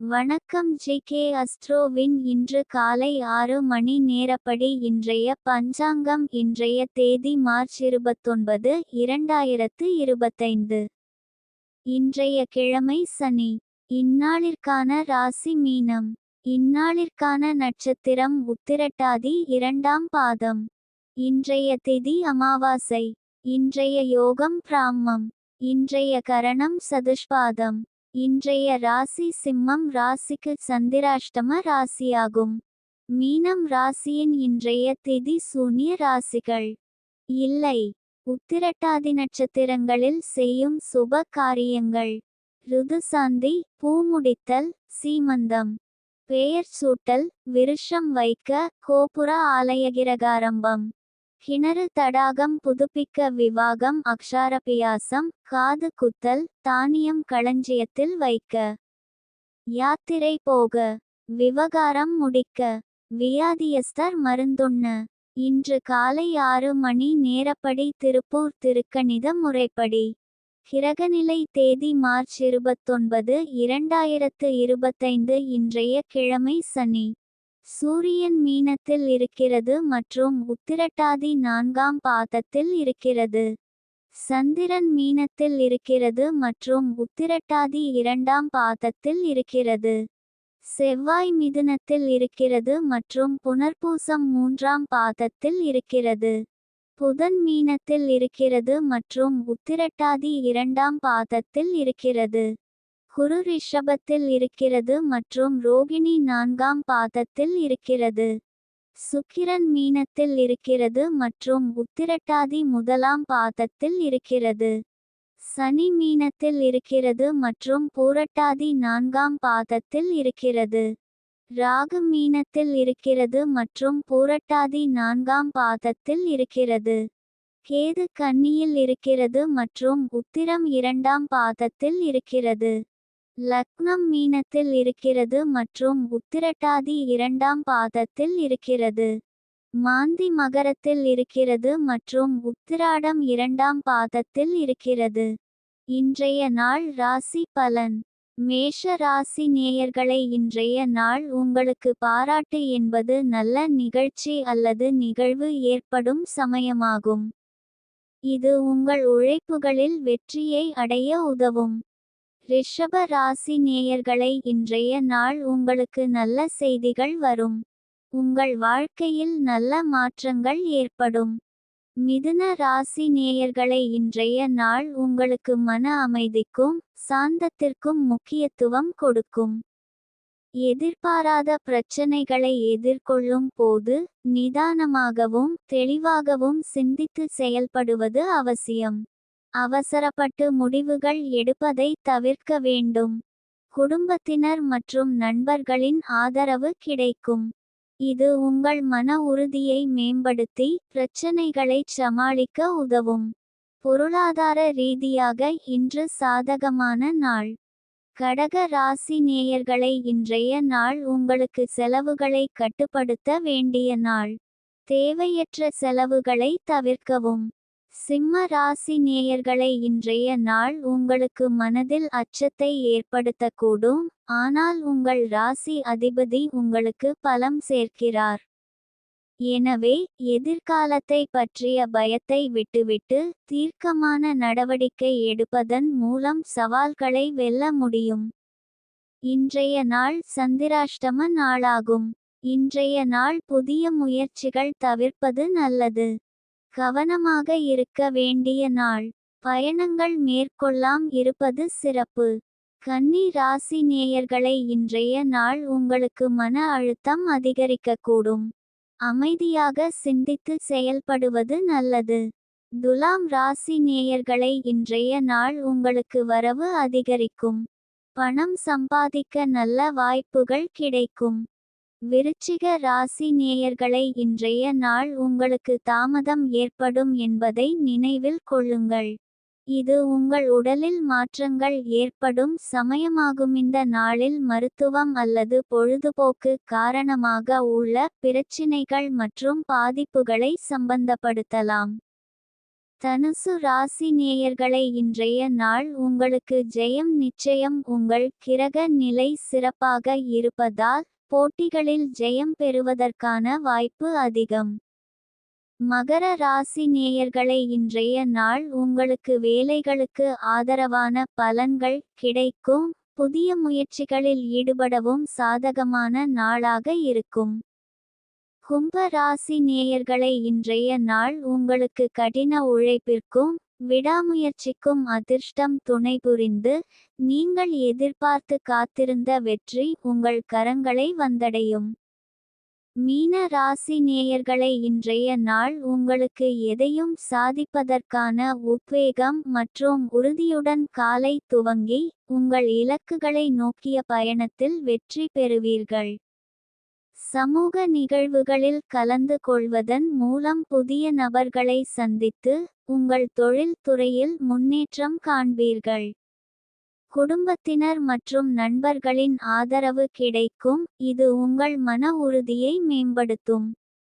வணக்கம் G K அஸ்ட்ரோவின் இன்று காலை ஆறு மணி நேரப்படி இன்றைய பஞ்சாங்கம் இன்றைய தேதி மார்ச் இருபத்தொன்பது இரண்டாயிரத்து இருபத்தைந்து. இன்றைய கிழமை சனி. இந்நாளிற்கான ராசி மீனம். இந்நாளிற்கான நட்சத்திரம் உத்திரட்டாதி இரண்டாம் பாதம். இன்றைய திதி அமாவாசை. இன்றைய யோகம் பிராமம். இன்றைய கரணம் சதுஷ்பாதம். இன்றைய ராசி சிம்மம் ராசிக்கு சந்திராஷ்டம ராசியாகும். மீனம் ராசியின் இன்றைய திதி சூன்ய ராசிகள். இல்லை உத்திரட்டாதி நட்சத்திரங்களில் செய்யும் சுப காரியங்கள். ருதுசாந்தி பூமுடித்தல் சீமந்தம். பெயர் சூட்டல் விருஷம் வைக்க கோபுர ஆலயகிரகாரம்பம். கிணறு தடாகம் புதுப்பிக்க விவாகம் அக்ஷாரபியாசம் காது குத்தல் தானியம் களஞ்சியத்தில் வைக்க. யாத்திரை போக. விவகாரம் முடிக்க. வியாதியஸ்தர் மருந்துண்ண. இன்று காலை ஆறு மணி நேரப்படி திருப்பூர் திருக்கணித முறைப்படி. கிரகநிலை தேதி மார்ச் இருபத்தொன்பது இரண்டாயிரத்து இருபத்தைந்து இன்றைய கிழமை சனி. சூரியன் மீனத்தில் இருக்கிறது மற்றும் உத்திரட்டாதி நான்காம் பாதத்தில் இருக்கிறது. சந்திரன் மீனத்தில் இருக்கிறது மற்றும் உத்திரட்டாதி இரண்டாம் பாதத்தில் இருக்கிறது. செவ்வாய் மிதுனத்தில் இருக்கிறது மற்றும் புனர்பூசம் மூன்றாம் பாதத்தில் இருக்கிறது. புதன் மீனத்தில் இருக்கிறது மற்றும் உத்திரட்டாதி இரண்டாம் பாதத்தில் இருக்கிறது. குரு ரிஷபத்தில் இருக்கிறது மற்றும் ரோகிணி நான்காம் பாதத்தில் இருக்கிறது. சுக்கிரன் மீனத்தில் இருக்கிறது மற்றும் உத்திரட்டாதி முதலாம் பாதத்தில் இருக்கிறது. சனி மீனத்தில் இருக்கிறது மற்றும் பூரட்டாதி நான்காம் பாதத்தில் இருக்கிறது. ராகு மீனத்தில் இருக்கிறது மற்றும் பூரட்டாதி நான்காம் பாதத்தில் இருக்கிறது. கேது கன்னியில் இருக்கிறது மற்றும் உத்திரம் இரண்டாம் பாதத்தில் இருக்கிறது. லக்னம் மீனத்தில் இருக்கிறது மற்றும் உத்திரட்டாதி இரண்டாம் பாதத்தில் இருக்கிறது. மாந்தி மகரத்தில் இருக்கிறது மற்றும் உத்திராடம் இரண்டாம் பாதத்தில் இருக்கிறது. இன்றைய நாள் ராசி பலன். மேஷ ராசி நேயர்களை இன்றைய நாள் உங்களுக்கு பாராட்டு என்பது நல்ல நிகழ்ச்சி அல்லது நிகழ்வு ஏற்படும் சமயமாகும். இது உங்கள் உழைப்புகளில் வெற்றியை அடைய உதவும். ரிஷப ராசி நேயர்களை இன்றைய நாள் உங்களுக்கு நல்ல செய்திகள் வரும். உங்கள் வாழ்க்கையில் நல்ல மாற்றங்கள் ஏற்படும். மிதுன ராசி நேயர்களை இன்றைய நாள் உங்களுக்கு மன அமைதிக்கும் சாந்தத்திற்கும் முக்கியத்துவம் கொடுக்கும். எதிர்பாராத பிரச்சனைகளை எதிர்கொள்ளும் போது நிதானமாகவும் தெளிவாகவும் சிந்தித்து செயல்படுவது அவசியம். அவசரப்பட்டு முடிவுகள் எடுப்பதை தவிர்க்க வேண்டும். குடும்பத்தினர் மற்றும் நண்பர்களின் ஆதரவு கிடைக்கும். இது உங்கள் மன உறுதியை மேம்படுத்தி பிரச்சனைகளை சமாளிக்க உதவும். பொருளாதார ரீதியாக இன்று சாதகமான நாள். கடக ராசி நேயர்களை இன்றைய நாள் உங்களுக்கு செலவுகளை கட்டுப்படுத்த வேண்டிய நாள். தேவையற்ற செலவுகளை தவிர்க்கவும். சிம்ம ராசி நேயர்களை இன்றைய நாள் உங்களுக்கு மனதில் அச்சத்தை ஏற்படுத்தக்கூடும். ஆனால் உங்கள் ராசி அதிபதி உங்களுக்கு பலம் சேர்க்கிறார். எனவே எதிர்காலத்தை பற்றிய பயத்தை விட்டுவிட்டு தீர்க்கமான நடவடிக்கை எடுப்பதன் மூலம் சவால்களை வெல்ல முடியும். இன்றைய நாள் சந்திராஷ்டம நாளாகும். இன்றைய நாள் புதிய முயற்சிகள் தவிர்ப்பது நல்லது. கவனமாக இருக்க வேண்டிய நாள். பயணங்கள் மேற்கொள்ளாம் இருப்பது சிறப்பு. கன்னி ராசி நேயர்களை இன்றைய நாள் உங்களுக்கு மன அழுத்தம் அதிகரிக்கக்கூடும். அமைதியாக சிந்தித்து செயல்படுவது நல்லது. துலாம் ராசி நேயர்களை இன்றைய நாள் உங்களுக்கு வரவு அதிகரிக்கும். பணம் சம்பாதிக்க நல்ல வாய்ப்புகள் கிடைக்கும். விருச்சிக ராசி நேயர்களை இன்றைய நாள் உங்களுக்கு தாமதம் ஏற்படும் என்பதை நினைவில் கொள்ளுங்கள். இது உங்கள் உடலில் மாற்றங்கள் ஏற்படும் சமயமாகும். இந்த நாளில் மருத்துவம் அல்லது பொழுதுபோக்கு காரணமாக உள்ள பிரச்சினைகள் மற்றும் பாதிப்புகளை சம்பந்தப்படுத்தலாம். தனுசு ராசி நேயர்களை இன்றைய நாள் உங்களுக்கு ஜெயம் நிச்சயம் உங்கள் கிரக நிலை சிறப்பாக இருப்பதால் போட்டிகளில் ஜெயம் பெறுவதற்கான வாய்ப்பு அதிகம். மகர ராசி நேயர்களை இன்றைய நாள் உங்களுக்கு வேலைகளுக்கு ஆதரவான பலன்கள் கிடைக்கும். புதிய முயற்சிகளில் ஈடுபடவும் சாதகமான நாளாக இருக்கும். கும்ப ராசி நேயர்களை இன்றைய நாள் உங்களுக்கு கடின உழைப்பிற்கும் விடாமுயற்சிக்கும் அதிர்ஷ்டம் துணை புரிந்து நீங்கள் எதிர்பார்த்து காத்திருந்த வெற்றி உங்கள் கரங்களை வந்தடையும். மீன ராசி நேயர்களை இன்றைய நாள் உங்களுக்கு எதையும் சாதிப்பதற்கான உத்வேகம் மற்றும் உறுதியுடன் காலை துவங்கி உங்கள் இலக்குகளை நோக்கிய பயணத்தில் வெற்றி பெறுவீர்கள். சமூக நிகழ்வுகளில் கலந்து கொள்வதன் மூலம் புதிய நபர்களை சந்தித்து உங்கள் தொழில் துறையில் முன்னேற்றம் காண்பீர்கள். குடும்பத்தினர் மற்றும் நண்பர்களின் ஆதரவு கிடைக்கும். இது உங்கள் மன உறுதியை மேம்படுத்தும்.